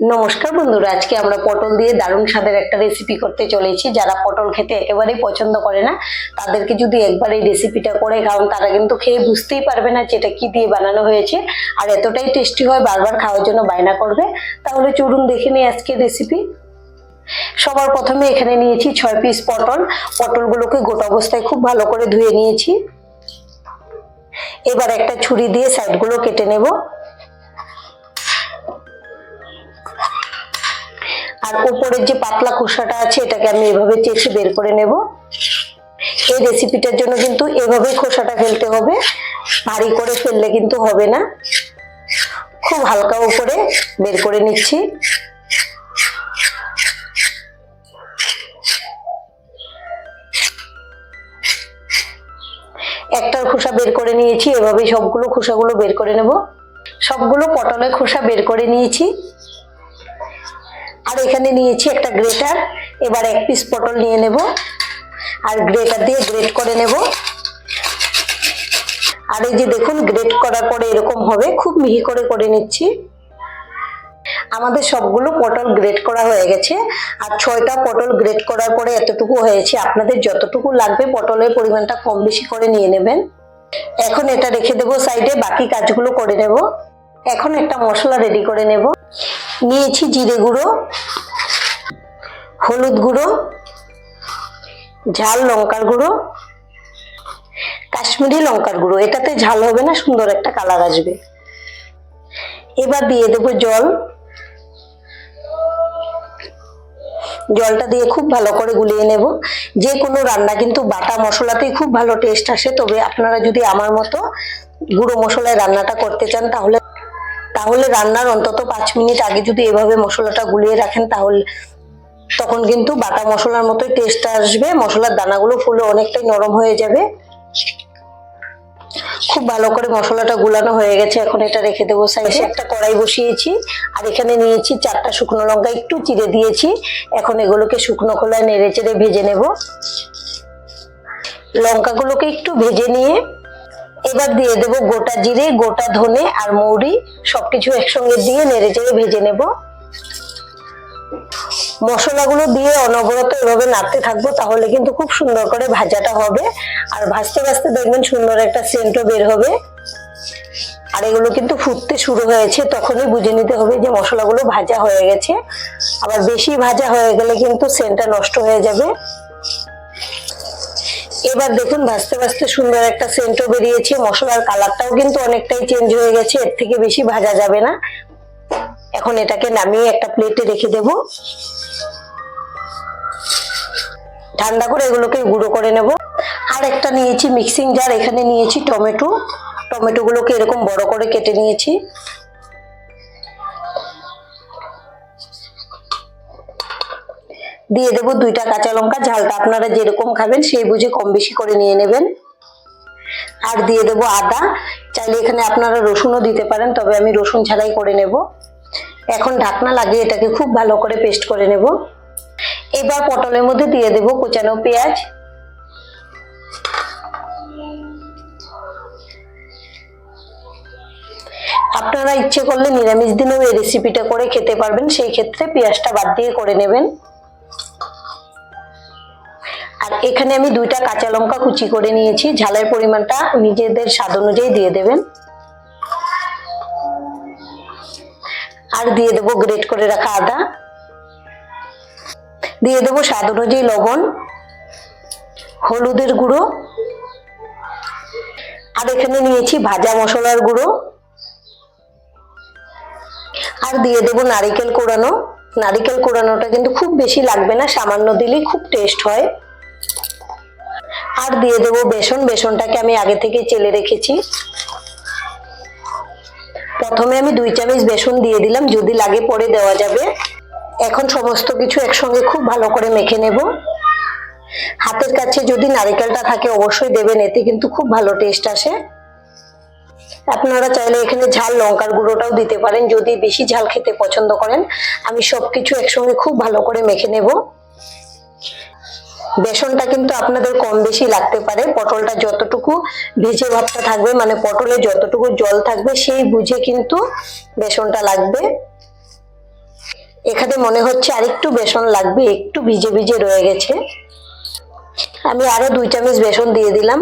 নমস্কার বন্ধুরা, আজকে আমরা পটল দিয়ে দারুণ স্বাদের একটা রেসিপি করতে চলেছি। যারা পটল খেতে একেবারেই পছন্দ করে না, তাদেরকে যদি একবার এই রেসিপিটা করে খাওয়ান, তারা কিন্তু খেয়ে বুঝতেই পারবে না যে এটা কি দিয়ে বানানো হয়েছে। আর এতটাই টেস্টি হয়, বারবার খাওয়ার জন্য বায়না করবে। তাহলে চলুন দেখে নিই আজকে রেসিপি সবার প্রথমে এখানে নিয়েছি ছয় পিস পটল। পটলগুলোকে গোটা অবস্থায় খুব ভালো করে ধুয়ে নিয়েছি। এবার একটা ছুরি দিয়ে সাইডগুলো কেটে নেব। আর উপরের যে পাতলা খোসাটা আছে, এটাকে আমি এভাবে চেঁচে বের করে নেব। এই রেসিপিটার জন্য কিন্তু এভাবেই খোসাটা ফেলতে হবে। ভারী করে ফেললে কিন্তু হবে না। খুব হালকা উপরে বের করে নিচ্ছি। একটার খোসা বের করে নিয়েছি, এভাবেই সবগুলো খোসাগুলো বের করে নেব। সবগুলো পটলের খোসা বের করে নিয়েছি। আর এখানে নিয়েছি একটা গ্রেটার। এবার এক পিস পটল নিয়ে নেব। আর গ্রেটার দিয়ে গ্রেট করে নেব। আর এই যে দেখুন গ্রেট করার পরে এরকম হবে। খুব মিহি করে করে নিচ্ছি। আমাদের সবগুলো পটল গ্রেট করা হয়ে গেছে। আর ছয়টা পটল গ্রেট করার পরে এতটুকু হয়েছে। আপনাদের যতটুকু লাগবে পটলের পরিমাণটা কম বেশি করে নিয়ে নেবেন। এখন এটা রেখে দেবো সাইডে বাকি কাজগুলো করে নেব। এখন একটা মশলা রেডি করে নেব। নিয়েছি জিরে গুঁড়ো, হলুদ গুঁড়ো, ঝাল লঙ্কার গুঁড়ো, কাশ্মীরি লঙ্কার গুঁড়ো। এটাতে ঝাল হবে না, সুন্দর একটা কালার আসবে। এবার দিয়ে দেবো জল। জলটা দিয়ে খুব ভালো করে গুলিয়ে নেব। যে কোনো রান্না কিন্তু বাটা মশলাতেই খুব ভালো টেস্ট আসে। তবে আপনারা যদি আমার মতো গুঁড়ো মশলায় রান্নাটা করতে চান, তাহলে তাহলে রান্নার অন্তত পাঁচ মিনিট আগে যদি এভাবে মশলাটা গুলিয়ে রাখেন তাহলে তখন কিন্তু বাটা মশলার মতোই টেস্ট আসবে, মশলার দানাগুলো ফুলে অনেকটাই নরম হয়ে যাবে। খুব ভালো করে মশলাটা গুলানো হয়ে গেছে, এখন এটা রেখে দেবো সাইডে একটা কড়াই বসিয়েছি, আর এখানে নিয়েছি চারটা শুকনো লঙ্কা, একটু চিড়ে দিয়েছি। এখন এগুলোকে শুকনো খোলায় নেড়ে চেড়ে ভেজে নেব। লঙ্কাগুলোকে একটু ভেজে নিয়ে এবার দিয়ে দেব গোটা জিরে, গোটা ধনে আর মৌরি। সবকিছু একসঙ্গে দিয়ে নেড়ে চেড়ে ভেজে নেব। মশলাগুলো দিয়ে অনবরত এভাবে নাড়তে থাকব, তাহলে কিন্তু খুব সুন্দর করে ভাজাটা হবে। আর ভাজতে ভাজতে দেখবেন সুন্দর একটা সেন্টও বের হবে। আর এগুলো কিন্তু ফুটতে শুরু হয়েছে, তখনই বুঝে নিতে হবে যে মশলাগুলো ভাজা হয়ে গেছে। আবার বেশি ভাজা হয়ে গেলে কিন্তু সেন্টটা নষ্ট হয়ে যাবে। এবার দেখুন, ভাজতে ভাজতে সুন্দর একটা সেন্টও বেরিয়েছে, মশলার কালারটাও কিন্তু অনেকটাই চেঞ্জ হয়ে গেছে, এর থেকে বেশি ভাজা যাবে না। এখন এটাকে নামিয়ে একটা প্লেটে রেখে দেব। ঠান্ডা করে এগুলোকে গুঁড়ো করে নেব। আর একটা নিয়েছি মিক্সিং জার এখানে নিয়েছি টমেটো। টমেটোগুলোকে এরকম বড় করে কেটে নিয়েছি। দিয়ে দেবো দুইটা কাঁচা লঙ্কা, ঝালটা আপনারা যেরকম খাবেন সেই বুঝে কম বেশি করে নিয়ে নেবেন। আর দিয়ে দেবো আদা। চাইলে এখানে আপনারা রসুনও দিতে পারেন, তবে আমি রসুন ছাড়াই করে নেব। এখন ঢাকনা লাগিয়ে এটাকে খুব ভালো করে পেস্ট করে নেব। এবার পটলের মধ্যে দিয়ে দেব কোচানো পেঁয়াজ। আপনারা ইচ্ছে করলে নিরামিষ দিনেও এই রেসিপিটা করে খেতে পারবেন, সেই ক্ষেত্রে পেঁয়াজটা বাদ দিয়ে করে নেবেন। আর এখানে আমি দুইটা কাঁচা লঙ্কা কুচি করে নিয়েছি। ঝালের পরিমাণটা নিজেদের স্বাদ অনুযায়ী দিয়ে দেবেন। আর দিয়ে দেবো গ্রেট করে রাখা আদা। দিয়ে দেবো স্বাদ অনুযায়ী লবণ, হলুদের গুঁড়ো। আর এখানে নিয়েছি ভাজা মশলার গুঁড়ো। আর দিয়ে দেবো নারিকেল কোড়ানো নারিকেল কোড়ানোটা কিন্তু খুব বেশি লাগবে না, সামান্য দিলেই খুব টেস্ট হয়। আর দিয়ে দেবো বেসন। বেসনটাকে আমি আগে থেকে চেলে রেখেছি। প্রথমে আমি দুই চামচ বেসন দিয়ে দিলাম। যদি লাগে পরে দেওয়া যাবে। এখন সমস্ত কিছু একসঙ্গে খুব ভালো করে মেখে নেব। হাতের কাছে যদি নারিকেলটা থাকে অবশ্যই দেবেন, এতে কিন্তু খুব ভালো টেস্ট আসে। আপনারা চাইলে এখানে ঝাল, লঙ্কার গুঁড়োটাও দিতে পারেন। যদি বেশি ঝাল খেতে পছন্দ করেন, আমি সবকিছু একসঙ্গে খুব ভালো করে মেখে নেব। বেসনটা কিন্তু আপনাদের কম বেশি লাগতে পারে। পটলটা যতটুকু ভেজে ভাবটা থাকবে মানে পটলে যতটুকু জল থাকবে, সেই বুঝে কিন্তু বেসনটা লাগবে। এখানে মনে হচ্ছে আরেকটু বেসন লাগবে, একটু ভিজে ভিজে রয়ে গেছে। আমি আরও দুই চামচ বেসন দিয়ে দিলাম।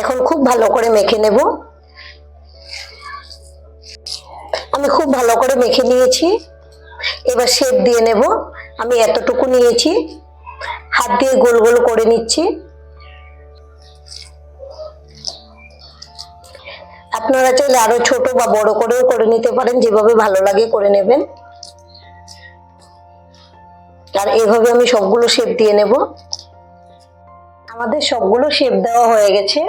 এখন খুব ভালো করে মেখে নেব। আমি খুব ভালো করে মেখে নিয়েছি। এবার শেপ দিয়ে নেব। আমি এতটুকু নিয়েছি। হাত দিয়ে গোল গোল করে নিচ্ছি। আপনারা চাইলে আরও ছোট বা বড় করেও করে নিতে পারেন, যেভাবে ভালো লাগে করে নেবেন। আর এভাবে আমি সবগুলো শেপ দিয়ে নেব। আমাদের সবগুলো শেপ দেওয়া হয়ে গেছে।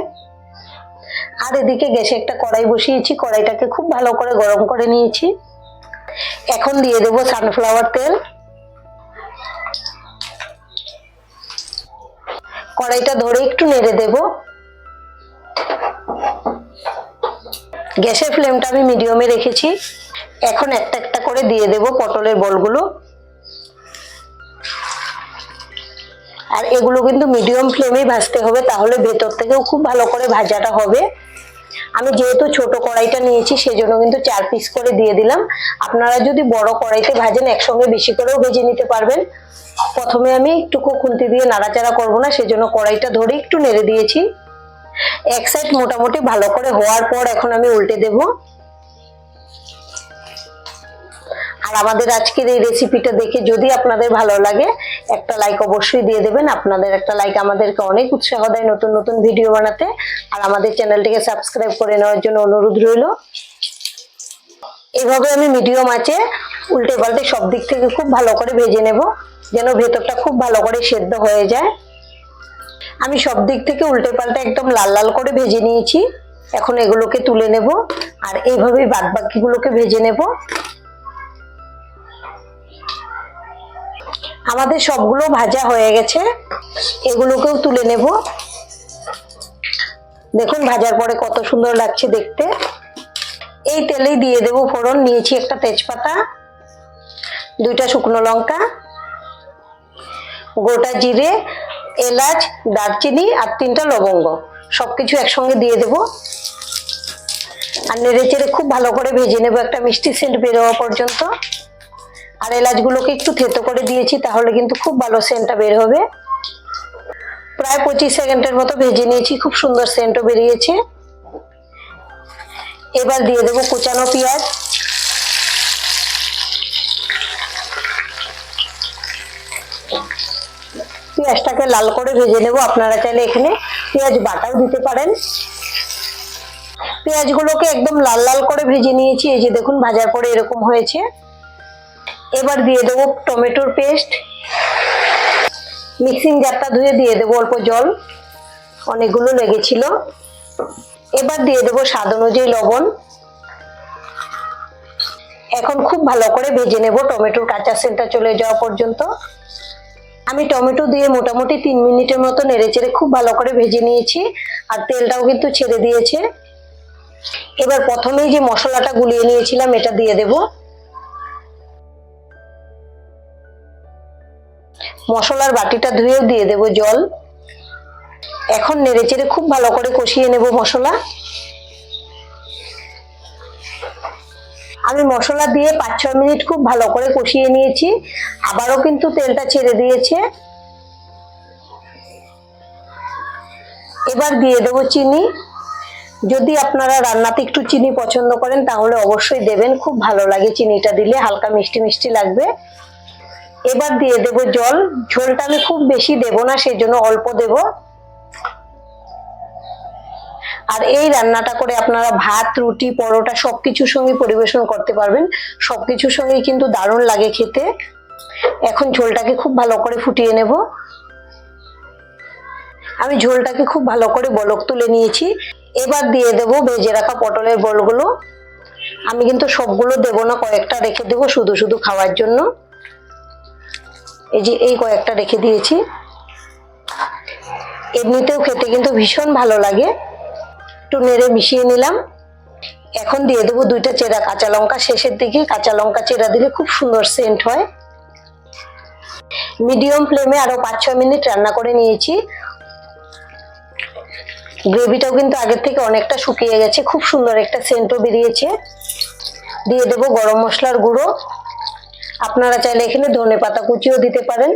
আর এদিকে গ্যাসে একটা কড়াই বসিয়েছি, কড়াইটাকে খুব ভালো করে গরম করে নিয়েছি। এখন দিয়ে দেবো সানফ্লাওয়ার তেল। কড়াইটা ধরে একটু নেড়ে দেব। গ্যাসের ফ্লেমটা আমি মিডিয়ামে রেখেছি। এখন একটা একটা করে দিয়ে দেব পটলের বলগুলো। আর এগুলো কিন্তু মিডিয়াম ফ্লেমেই ভাজতে হবে, তাহলে ভেতর থেকেও খুব ভালো করে ভাজাটা হবে। আমি যেহেতু ছোট কড়াইটা নিয়েছি, সেজন্য কিন্তু চার পিস করে দিয়ে দিলাম। আপনারা যদি বড় কড়াইতে ভাজেন, একসঙ্গে বেশি করেও ভেজে নিতে পারবেন। প্রথমে আমি একটুকু খুন্তি দিয়ে নাড়াচাড়া করব না, সেজন্য কড়াইটা ধরে একটু নেড়ে দিয়েছি। এক সাইড মোটামুটি ভালো করে হওয়ার পর এখন আমি উল্টে দেব। আর আমাদের আজকের এই রেসিপিটা দেখে যদি আপনাদের ভালো লাগে, একটা লাইক অবশ্যই দিয়ে দেবেন। আপনাদের একটা লাইক আমাদেরকে অনেক উৎসাহ দেয় নতুন নতুন ভিডিও বানাতে। আর আমাদের চ্যানেলটিকে সাবস্ক্রাইব করে নেওয়ার জন্য অনুরোধ রইল। এভাবে আমি মিডিয়াম আছে উল্টে পাল্টে সব দিক থেকে খুব ভালো করে ভেজে নেব। যেন ভেতরটা খুব ভালো করে সেদ্ধ হয়ে যায়। আমি সব দিক থেকে উল্টে পাল্টে একদম লাল লাল করে ভেজে নিয়েছি। এখন এগুলোকে তুলে নেব আর এইভাবেই বাদ বাকিগুলোকে ভেজে নেব। আমাদের সবগুলো ভাজা হয়ে গেছে, এগুলোকেও তুলে নেব। দেখুন ভাজার পরে কত সুন্দর লাগছে দেখতে। এই তেলেই দিয়ে দেব ফোড়ন, নিয়েছি একটা তেজপাতা, দুইটা শুকনো লঙ্কা গোটা জিরে, এলাচ, দারচিনি আর তিনটা লবঙ্গ। সব কিছু একসঙ্গে দিয়ে দেব। আর নেড়ে চেড়ে খুব ভালো করে ভেজে নেব একটা মিষ্টি সেন্ট বেরোয়া পর্যন্ত। আর এলাচগুলোকে একটু থেতো করে দিয়েছি, তাহলে কিন্তু খুব ভালো সেন্টটা বের হবে। প্রায় পঁচিশ সেকেন্ডের মতো ভেজে নিয়েছি, খুব সুন্দর সেন্টও বেরিয়েছে। এবার দিয়ে দেবো কুচানো পেঁয়াজ। পেঁয়াজটাকে লাল করে ভেজে নেব। আপনারা চাইলে এখানে পেঁয়াজ বাটাও দিতে পারেন। পেঁয়াজগুলোকে একদম লাল লাল করে ভেজে নিয়েছি। এই যে দেখুন ভাজার পরে এরকম হয়েছে। এবার দিয়ে দেবো টমেটোর পেস্ট। মিক্সিং জারটা ধুয়ে দিয়ে দেবো অল্প জল। অনেকগুলো লেগেছিল। এবার দিয়ে দেবো স্বাদ অনুযায়ী লবণ। এখন খুব ভালো করে ভেজে নেব টমেটোর কাঁচা সেন্টটা চলে যাওয়া পর্যন্ত। আমি টমেটো দিয়ে মোটামুটি তিন মিনিটের মতো নেড়েচেড়ে খুব ভালো করে ভেজে নিয়েছি, আর তেলটাও কিন্তু ছেড়ে দিয়েছে। এবার প্রথমেই যে মশলাটা গুলিয়ে নিয়েছিলাম, এটা দিয়ে দেব। মশলার বাটিটা ধুয়েও দিয়ে দেব জল। এখন নেড়েচেড়ে খুব ভালো করে কষিয়ে নেব মশলা। আমি মশলা দিয়ে পাঁচ, ছ মিনিট খুব ভালো করে কষিয়ে নিয়েছি। আবারও কিন্তু তেলটা ছেড়ে দিয়েছে। এবার দিয়ে দেবো চিনি। যদি আপনারা রান্নাতে একটু চিনি পছন্দ করেন, তাহলে অবশ্যই দেবেন। খুব ভালো লাগে চিনিটা দিলে, হালকা মিষ্টি মিষ্টি লাগবে। এবার দিয়ে দেব জল। ঝোলটা আমি খুব বেশি দেব না সেই জন্য অল্প দেব। আর এই রান্নাটা করে আপনারা ভাত, রুটি, পরোটা সবকিছুর সঙ্গে পরিবেশন করতে পারবেন। সবকিছুর সঙ্গেই কিন্তু দারুণ লাগে খেতে। এখন ঝোলটাকে খুব ভালো করে ফুটিয়ে নেব। আমি ঝোলটাকে খুব ভালো করে বলক তুলে নিয়েছি। এবার দিয়ে দেব ভেজে রাখা পটলের বলগুলো। আমি কিন্তু সবগুলো দেব না, কয়েকটা রেখে দেব শুধু শুধু খাওয়ার জন্য। এই যে এই কয়েকটা রেখে দিয়েছি। এমনিতেও খেতে কিন্তু ভীষণ ভালো লাগে। একটু নেড়ে মিশিয়ে নিলাম। এখন দিয়ে দেবো দুইটা চেরা কাঁচা লঙ্কা। শেষের দিকে কাঁচা লঙ্কা চেরা দিলে খুব সুন্দর সেন্ট হয়। মিডিয়াম ফ্লেমে আরও পাঁচ, ছয় মিনিট রান্না করে নিয়েছি। গ্রেভিটাও কিন্তু আগের থেকে অনেকটা শুকিয়ে গেছে। খুব সুন্দর একটা সেন্টও বেরিয়েছে। দিয়ে দেবো গরম মশলার গুঁড়ো। আপনারা চাইলে এখানে ধনে পাতা কুচিও দিতে পারেন।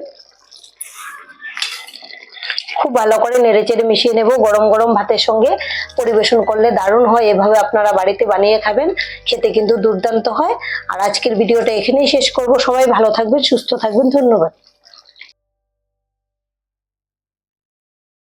খুব ভালো করে নেড়ে চেড়ে মিশিয়ে নেব। গরম গরম ভাতের সঙ্গে পরিবেশন করলে দারুণ হয়। এভাবে আপনারা বাড়িতে বানিয়ে খাবেন, খেতে কিন্তু দুর্দান্ত হয়। আর আজকের ভিডিওটা এখানেই শেষ করব। সবাই ভালো থাকবেন, সুস্থ থাকবেন। ধন্যবাদ।